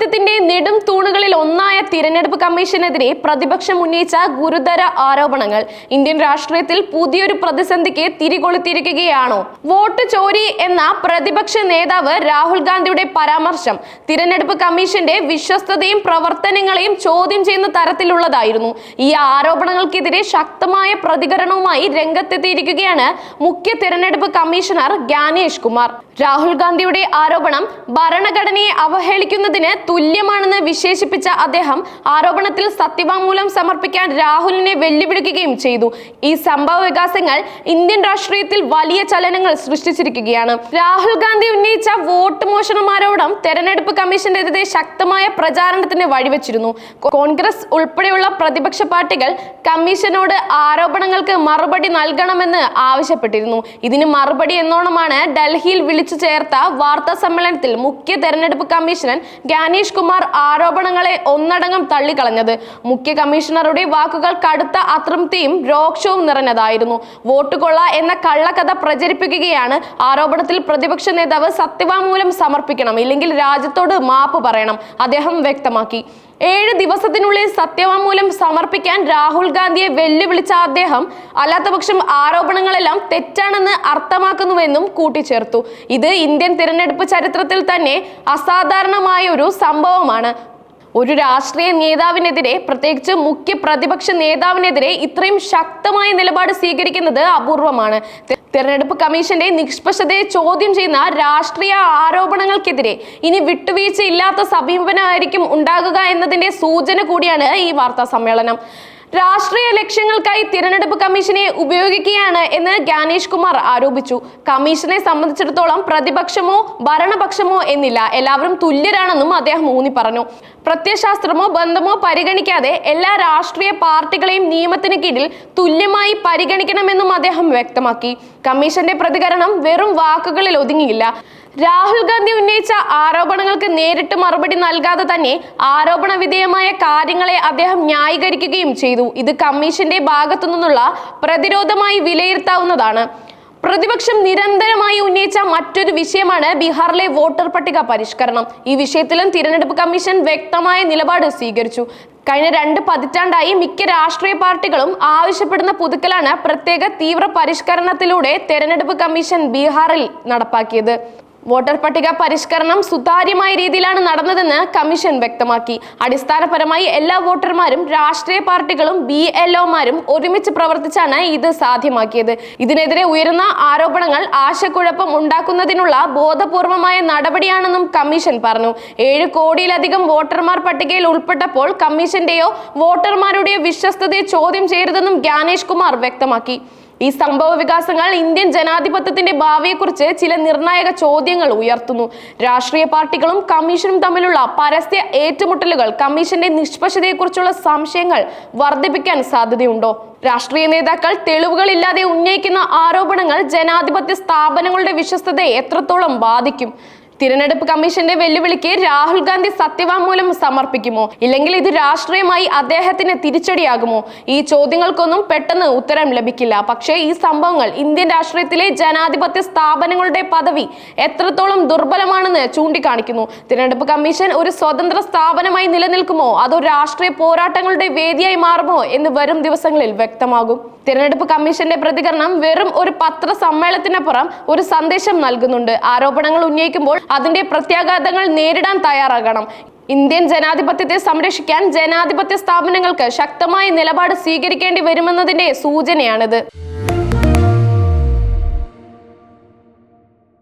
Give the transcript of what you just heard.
ты ജനാധിപത്യത്തിന്റെ നെടും തൂണുകളിൽ ഒന്നായ തിരഞ്ഞെടുപ്പ് കമ്മീഷനെതിരെ പ്രതിപക്ഷം ഉന്നയിച്ച ഗുരുതര ആരോപണങ്ങൾ. ഇന്ത്യൻ രാഷ്ട്രീയത്തിൽ പുതിയൊരു പ്രതിസന്ധിക്ക് തിരികൊളുത്തിയിരിക്കുകയാണോ? വോട്ട് ചോരി എന്ന പ്രതിപക്ഷ നേതാവ് രാഹുൽ ഗാന്ധിയുടെ പരാമർശം. തിരഞ്ഞെടുപ്പ് കമ്മീഷന്റെ വിശ്വസ്തതയും പ്രവർത്തനങ്ങളെയും ചോദ്യം ചെയ്യുന്ന തരത്തിലുള്ളതായിരുന്നു. ഈ ആരോപണങ്ങൾക്കെതിരെ ശക്തമായ പ്രതികരണവുമായി രംഗത്തെത്തിയിരിക്കുകയാണ് മുഖ്യ തിരഞ്ഞെടുപ്പ് കമ്മീഷണർ ജ്ഞാനേഷ് കുമാർ. രാഹുൽ ഗാന്ധിയുടെ ആരോപണം ഭരണഘടനയെ അവഹേളിക്കുന്നതിന് തുല്യമാണെന്ന് വിശേഷിപ്പിച്ച അദ്ദേഹം ആരോപണത്തിൽ സത്യവാങ്മൂലം സമർപ്പിക്കാൻ രാഹുലിനെ വെല്ലുവിളിക്കുകയും ചെയ്തു. ഈ സംഭവ വികാസങ്ങൾ ഇന്ത്യൻ രാഷ്ട്രീയത്തിൽ വലിയ ചലനങ്ങൾ സൃഷ്ടിച്ചിരിക്കുകയാണ്. രാഹുൽ ഗാന്ധി ഉന്നയിച്ച വോട്ട് മോഷണം തെരഞ്ഞെടുപ്പ് കമ്മീഷനെതിരെ ശക്തമായ പ്രചാരണത്തിന് വഴിവെച്ചിരുന്നു. കോൺഗ്രസ് ഉൾപ്പെടെയുള്ള പ്രതിപക്ഷ പാർട്ടികൾ കമ്മീഷനോട് ആരോപണങ്ങൾക്ക് മറുപടി നൽകണമെന്ന് ആവശ്യപ്പെട്ടിരുന്നു. ഇതിന് മറുപടി എന്നോണമാണ് ഡൽഹിയിൽ വിളിച്ചു ചേർത്ത വാർത്താ സമ്മേളനത്തിൽ മുഖ്യ തെരഞ്ഞെടുപ്പ് കമ്മീഷണർ ജ്ഞാനേഷ് കുമാർ ആരോപണങ്ങളെ ഒന്നടങ്കം തള്ളിക്കളഞ്ഞത്. മുഖ്യ കമ്മീഷണറുടെ വാക്കുകൾ കടുത്ത അതൃപ്തിയും രോക്ഷവും നിറഞ്ഞതായിരുന്നു. വോട്ട് കൊള്ള എന്ന കള്ളക്കഥ പ്രചരിപ്പിക്കുകയാണ്. ആരോപണത്തിൽ പ്രതിപക്ഷ നേതാവ് സത്യവാങ്മൂലം സമർപ്പിക്കണം. ഇല്ലെങ്കിൽ രാജ്യത്തോട് മാപ്പ് പറയണം. അദ്ദേഹം വ്യക്തമാക്കി. ഏഴ് ദിവസത്തിനുള്ളിൽ സത്യവാങ്മൂലം സമർപ്പിക്കാൻ രാഹുൽ ഗാന്ധിയെ വെല്ലുവിളിച്ച അദ്ദേഹം അല്ലാത്തപക്ഷം ആരോപണങ്ങളെല്ലാം തെറ്റാണെന്ന് അർത്ഥമാക്കുന്നുവെന്നും കൂട്ടിച്ചേർത്തു. ഇത് ഇന്ത്യൻ തിരഞ്ഞെടുപ്പ് ചരിത്രത്തിൽ തന്നെ അസാധാരണമായ ഒരു സംഭവമാണ്. ഒരു രാഷ്ട്രീയ നേതാവിനെതിരെ പ്രത്യേകിച്ച് മുഖ്യ പ്രതിപക്ഷ നേതാവിനെതിരെ ഇത്രയും ശക്തമായ നിലപാട് സ്വീകരിക്കുന്നത് അപൂർവമാണ്. തെരഞ്ഞെടുപ്പ് കമ്മീഷന്റെ നിഷ്പക്ഷതയെ ചോദ്യം ചെയ്യുന്ന രാഷ്ട്രീയ ആരോപണങ്ങൾക്കെതിരെ ഇനി വിട്ടുവീഴ്ചയില്ലാത്ത സമീപനമായിരിക്കും ഉണ്ടാകുക എന്നതിന്റെ സൂചന കൂടിയാണ് ഈ വാർത്താ സമ്മേളനം. രാഷ്ട്രീയ ലക്ഷ്യങ്ങൾക്കായി തിരഞ്ഞെടുപ്പ് കമ്മീഷനെ ഉപയോഗിക്കുകയാണ് എന്ന് ജ്ഞാനേഷ് കുമാർ ആരോപിച്ചു. കമ്മീഷനെ സംബന്ധിച്ചിടത്തോളം പ്രതിപക്ഷമോ ഭരണപക്ഷമോ എന്നില്ല. എല്ലാവരും തുല്യരാണെന്നും അദ്ദേഹം ഊന്നി പറഞ്ഞു. പ്രത്യശാസ്ത്രമോ ബന്ധമോ പരിഗണിക്കാതെ എല്ലാ രാഷ്ട്രീയ പാർട്ടികളെയും നിയമത്തിന് കീഴിൽ തുല്യമായി പരിഗണിക്കണമെന്നും അദ്ദേഹം വ്യക്തമാക്കി. കമ്മീഷന്റെ പ്രതികരണം വെറും വാക്കുകളിൽ ഒതുങ്ങിയില്ല. രാഹുൽ ഗാന്ധി ഉന്നയിച്ച ആരോപണങ്ങൾക്ക് നേരിട്ട് മറുപടി നൽകാതെ തന്നെ ആരോപണ വിധേയമായ കാര്യങ്ങളെ അദ്ദേഹം ന്യായീകരിക്കുകയും ചെയ്തു. ഇത് കമ്മീഷന്റെ ഭാഗത്തു നിന്നുള്ള പ്രതിരോധമായി വിലയിരുത്താവുന്നതാണ്. പ്രതിപക്ഷം നിരന്തരമായി ഉന്നയിച്ച മറ്റൊരു വിഷയമാണ് ബീഹാറിലെ വോട്ടർ പട്ടിക പരിഷ്കരണം. ഈ വിഷയത്തിലും തിരഞ്ഞെടുപ്പ് കമ്മീഷൻ വ്യക്തമായ നിലപാട് സ്വീകരിച്ചു. കഴിഞ്ഞ രണ്ട് പതിറ്റാണ്ടായി മിക്ക രാഷ്ട്രീയ പാർട്ടികളും ആവശ്യപ്പെടുന്ന പുതുക്കലാണ് പ്രത്യേക തീവ്ര പരിഷ്കരണത്തിലൂടെ തെരഞ്ഞെടുപ്പ് കമ്മീഷൻ ബീഹാറിൽ നടപ്പാക്കിയത്. വോട്ടർ പട്ടിക പരിഷ്കരണം സുതാര്യമായ രീതിയിലാണ് നടന്നതെന്ന് കമ്മീഷൻ വ്യക്തമാക്കി. അടിസ്ഥാനപരമായി എല്ലാ വോട്ടർമാരും രാഷ്ട്രീയ പാർട്ടികളും ബി എൽ ഒമാരും ഒരുമിച്ച് പ്രവർത്തിച്ചാണ് ഇത് സാധ്യമാക്കിയത്. ഇതിനെതിരെ ഉയരുന്ന ആരോപണങ്ങൾ ആശയക്കുഴപ്പം ഉണ്ടാക്കുന്നതിനുള്ള ബോധപൂർവമായ നടപടിയാണെന്നും കമ്മീഷൻ പറഞ്ഞു. ഏഴ് കോടിയിലധികം വോട്ടർമാർ പട്ടികയിൽ ഉൾപ്പെട്ടപ്പോൾ കമ്മീഷന്റെയോ വോട്ടർമാരുടെയോ വിശ്വസ്തതയെ ചോദ്യം ചെയ്യരുതെന്നും ജ്ഞാനേഷ് കുമാർ വ്യക്തമാക്കി. ഈ സംഭവ വികാസങ്ങൾ ഇന്ത്യൻ ജനാധിപത്യത്തിന്റെ ഭാവിയെക്കുറിച്ച് ചില നിർണായക ചോദ്യങ്ങൾ ഉയർത്തുന്നു. രാഷ്ട്രീയ പാർട്ടികളും കമ്മീഷനും തമ്മിലുള്ള പരസ്യ ഏറ്റുമുട്ടലുകൾ കമ്മീഷന്റെ നിഷ്പക്ഷതയെക്കുറിച്ചുള്ള സംശയങ്ങൾ വർദ്ധിപ്പിക്കാൻ സാധ്യതയുണ്ടോ? രാഷ്ട്രീയ നേതാക്കൾ തെളിവുകളില്ലാതെ ഉന്നയിക്കുന്ന ആരോപണങ്ങൾ ജനാധിപത്യ സ്ഥാപനങ്ങളുടെ വിശ്വസ്തതയെ എത്രത്തോളം ബാധിക്കും? തിരഞ്ഞെടുപ്പ് കമ്മീഷന്റെ വെല്ലുവിളിക്ക് രാഹുൽ ഗാന്ധി സത്യവാങ്മൂലം സമർപ്പിക്കുമോ? ഇല്ലെങ്കിൽ ഇത് രാഷ്ട്രീയമായി അദ്ദേഹത്തിന് തിരിച്ചടിയാകുമോ? ഈ ചോദ്യങ്ങൾക്കൊന്നും പെട്ടെന്ന് ഉത്തരം ലഭിക്കില്ല. പക്ഷേ ഈ സംഭവങ്ങൾ ഇന്ത്യൻ രാഷ്ട്രീയത്തിലെ ജനാധിപത്യ സ്ഥാപനങ്ങളുടെ പദവി എത്രത്തോളം ദുർബലമാണെന്ന് ചൂണ്ടിക്കാണിക്കുന്നു. തിരഞ്ഞെടുപ്പ് കമ്മീഷൻ ഒരു സ്വതന്ത്ര സ്ഥാപനമായി നിലനിൽക്കുമോ? അതോ രാഷ്ട്രീയ പോരാട്ടങ്ങളുടെ വേദിയായി മാറുമോ എന്ന് വരും ദിവസങ്ങളിൽ വ്യക്തമാകും. തിരഞ്ഞെടുപ്പ് കമ്മീഷന്റെ പ്രതികരണം വെറും ഒരു പത്രസമ്മേളനത്തിനപ്പുറം ഒരു സന്ദേശം നൽകുന്നുണ്ട്. ആരോപണങ്ങൾ ഉന്നയിക്കുമ്പോൾ അതിന്റെ പ്രത്യാഘാതങ്ങൾ നേരിടാൻ തയ്യാറാകണം. ഇന്ത്യൻ ജനാധിപത്യത്തെ സംരക്ഷിക്കാൻ ജനാധിപത്യ സ്ഥാപനങ്ങൾക്ക് ശക്തമായ നിലപാട് സ്വീകരിക്കേണ്ടി വരുമെന്നതിന്റെ സൂചനയാണിത്.